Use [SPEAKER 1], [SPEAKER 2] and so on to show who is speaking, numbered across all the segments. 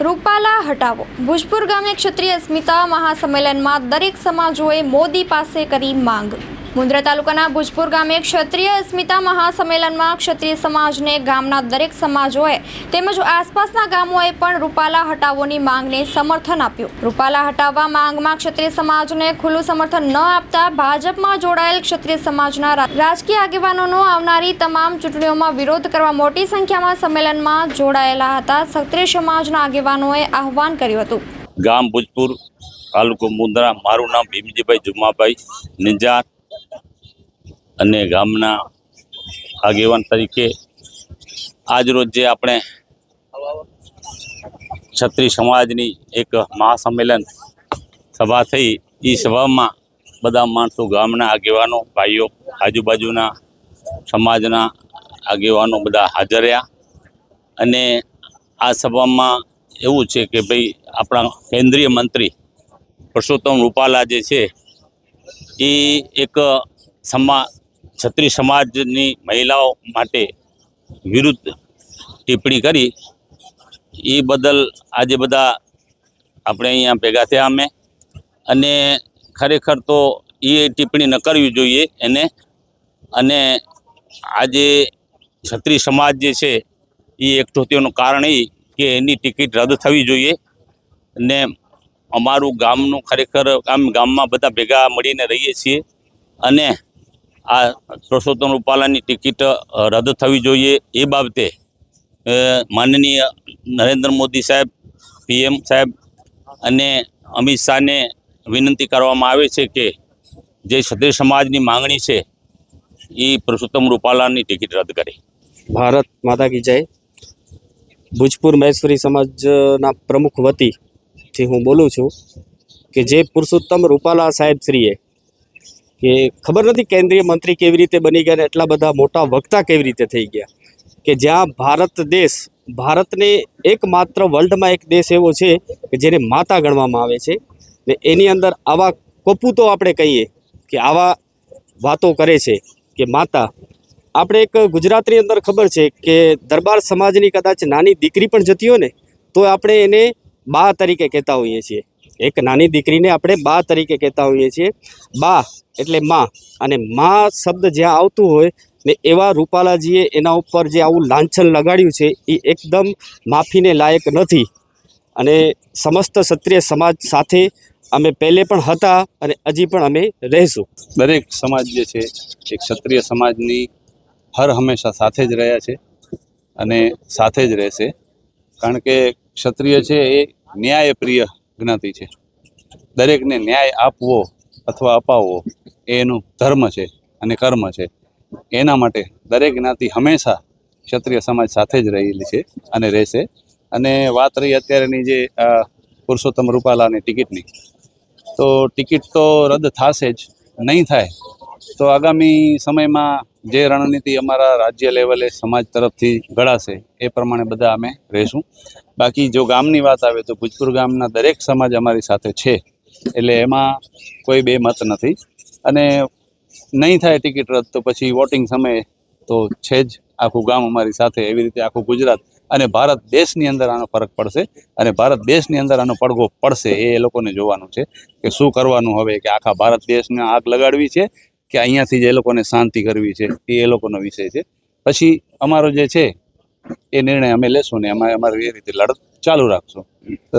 [SPEAKER 1] રૂપાલા હટાવો. ભુજપુર ગામે ક્ષત્રિય અસ્મિતા મહાસંમેલનમાં દરેક સમાજોએ મોદી પાસે કરી માંગ. મુન્દ્રા તાલુકાના ભુજપુર ગામે ક્ષત્રિય અસ્મિતા મહાસંમેલનમાં ક્ષત્રિય સમાજને ગામના દરેક સમાજોએ તેમજ આસપાસના ગામોએ પણ રૂપાલા હટાવોની માંગને સમર્થન આપ્યું. રૂપાલા હટાવવા માંગમાં ક્ષત્રિય સમાજને ખુલ્લું સમર્થન ન આપતા ભાજપમાં જોડાયેલ ક્ષત્રિય સમાજના રાજકીય આગેવાનોનો આવનારી તમામ ચૂંટણીઓમાં વિરોધ કરવા મોટી સંખ્યામાં સંમેલનમાં જોડાયેલા હતા. ક્ષત્રિય સમાજના આગેવાનોએ આહવાન કર્યું હતું.
[SPEAKER 2] ગામ ભુજપુર તાલુકો મુન્દ્રા મારું નામ ભીમજીભાઈ જુમાભાઈ નિંજાર અને ગામના આગેવાન તરીકે આજરોજ જે આપણે ક્ષત્રિય સમાજની એક મહાસંમેલન સભા થઈ એ સભામાં બધા માણસો, ગામના આગેવાનો, ભાઈઓ, આજુબાજુના સમાજના આગેવાનો બધા હાજર રહ્યા. અને આ સભામાં એવું છે કે ભાઈ આપણા કેન્દ્રીય મંત્રી પરસોત્તમ રૂપાલા જે છે એ એક સમા છત્રી સમાજની મહિલાઓ માટે વિરુદ્ધ ટિપ્પણી કરી. એ બદલ આજે બધા આપણે અહીંયા ભેગા થયા અમે. અને ખરેખર તો એ ટિપ્પણી ન કરવી જોઈએ એને. અને આજે ક્ષત્રિય સમાજ જે છે, એ એકઠો થયાનું કારણ એ કે એની ટિકિટ રદ થવી જોઈએ. ને અમારું ગામનું ખરેખર આમ ગામમાં બધા ભેગા મળીને રહીએ છીએ અને આ પુરુષોત્તમ રૂપાલાની ટિકિટ રદ થવી જોઈએ એ બાબતે માનનીય નરેન્દ્ર મોદી સાહેબ, પીએમ સાહેબ અને અમિત શાહને વિનંતી કરવામાં આવે છે કે જે ક્ષત્રિય સમાજની માંગણી છે એ પુરુષોત્તમ રૂપાલાની ટિકિટ રદ કરે.
[SPEAKER 3] ભારત માતા કી જય. ભુજપુર મહેશ્વરી સમાજના પ્રમુખ વતીથી હું બોલું છું કે જે પુરુષોત્તમ રૂપાલા સાહેબ શ્રીએ, કે ખબર નથી કેન્દ્રીય મંત્રી કેવી રીતે બની ગયા અને એટલા બધા મોટા વક્તા કેવી રીતે થઈ ગયા, કે જ્યાં ભારત દેશ, ભારતને એકમાત્ર વર્લ્ડમાં એક દેશ એવો છે કે જેને માતા ગણવામાં આવે છે. ને એની અંદર આવા કપૂતો આપણે કહીએ કે આવા વાતો કરે છે કે માતા, આપણે એક ગુજરાતની અંદર ખબર છે કે દરબાર સમાજની કદાચ નાની દીકરી પણ જતી હોય ને, તો આપણે એને બા તરીકે કહેતા હોઈએ છીએ. એક નાની દીકરીને આપણે બા તરીકે કહેતા હોઈએ છીએ. બા એટલે માં. અને માં શબ્દ જ્યાં આવતું હોય ને એવા રૂપાલાજીએ એના ઉપર જે આવું લાંછન લગાડ્યું છે, એ એકદમ માફીને લાયક નથી. અને સમસ્ત ક્ષત્રિય સમાજ સાથે અમે પહેલે પણ હતા અને હજી પણ અમે રહીશું.
[SPEAKER 4] દરેક સમાજ જે છે, એ ક્ષત્રિય સમાજની હર હંમેશા સાથે જ રહ્યા છે અને સાથે જ રહેશે. કારણ કે ક્ષત્રિય છે એ ન્યાયપ્રિય જ્ઞાતિ છે. દરેકને ન્યાય આપવો અથવા અપાવવો એ એનું ધર્મ છે અને કર્મ છે. એના માટે દરેક જ્ઞાતિ હંમેશા ક્ષત્રિય સમાજ સાથે જ રહેલી છે અને રહેશે. અને વાત રહી અત્યારેની જે પુરુષોત્તમ રૂપાલાની ટિકિટની. તો ટિકિટ તો રદ થશે જ, નહીં થાય. તો આગામી સમયમાં જે રણનીતિ અમારા રાજ્ય લેવલે સમાજ તરફથી ઘડાશે, એ પ્રમાણે બધા અમે રહીશું. બાકી જો ગામની વાત આવે તો ભુજપુર ગામના દરેક સમાજ અમારી સાથે છે, એટલે એમાં કોઈ બે મત નથી. અને નહીં થાય ટિકિટ રદ તો પછી વોટિંગ સમયે તો છે જ આખું ગામ અમારી સાથે એવી રીતે આખું ગુજરાત અને ભારત દેશની અંદર આનો ફરક પડશે અને ભારત દેશની અંદર આનો પડઘો પડશે, એ લોકોને જોવાનું છે કે શું કરવાનું હવે કે આખા ભારત દેશને આગ લગાડવી છે કે અહીંયાથી જ લોકોને શાંતિ કરવી છે, એ એ લોકોનો વિષય છે. પછી અમારો જે છે, એ નિર્ણય અમે લેશું ને અમે અમારે એ રીતે લડત ચાલુ રાખશું.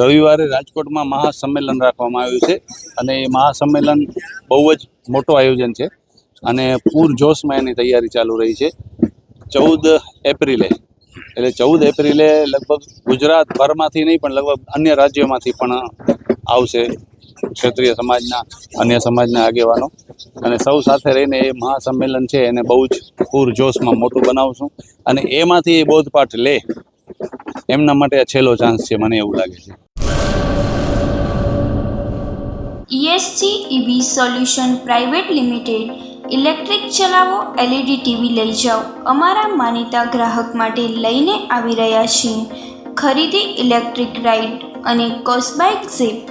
[SPEAKER 4] રવિવારે રાજકોટમાં મહાસંમેલન રાખવામાં આવ્યું છે અને એ મહાસંમેલન બહુ જ મોટું આયોજન છે અને પૂરજોશમાં એની તૈયારી ચાલુ રહી છે. ચૌદ એપ્રિલે, એટલે ચૌદ એપ્રિલે લગભગ ગુજરાત ભરમાંથી નહીં પણ લગભગ અન્ય રાજ્યોમાંથી પણ આવશે ક્ષત્રિય સમાજના અન્ય સમાજના આગેવાનો. અને સૌ સાથે રહીને એ મહાસંમેલન છે, એને બહુ જ પૂરજોશમાં મોટું બનાવશું અને એમાંથી એ બોધપાઠ લે. એમના માટે છેલ્લો ચાન્સ છે, મને એવું લાગે છે.
[SPEAKER 5] ESG EV solution private limited electric ચલાવો એલઈડી ટીવી લઈ જાઓ. અમારા માનીતા ગ્રાહક માટે લઈને આવી રહ્યા છીએ. ખરીદી ઇલેક્ટ્રિક રાઇડ અને કોસ્બાઇક zip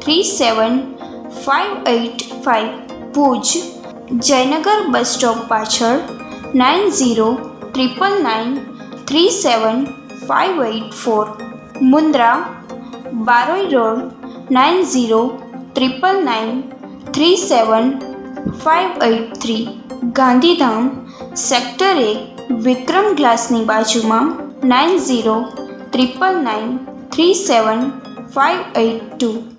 [SPEAKER 5] three seven five eight five Bhuj Jaynagar bus stop પાછળ nine zero triple nine three seven five eight four Mundra Baroi road nine zero triple nine three seven five eight three Gandhidham sector એક વિક્રમ ગ્લાસની બાજુમાં nine zero triple nine three seven five eight two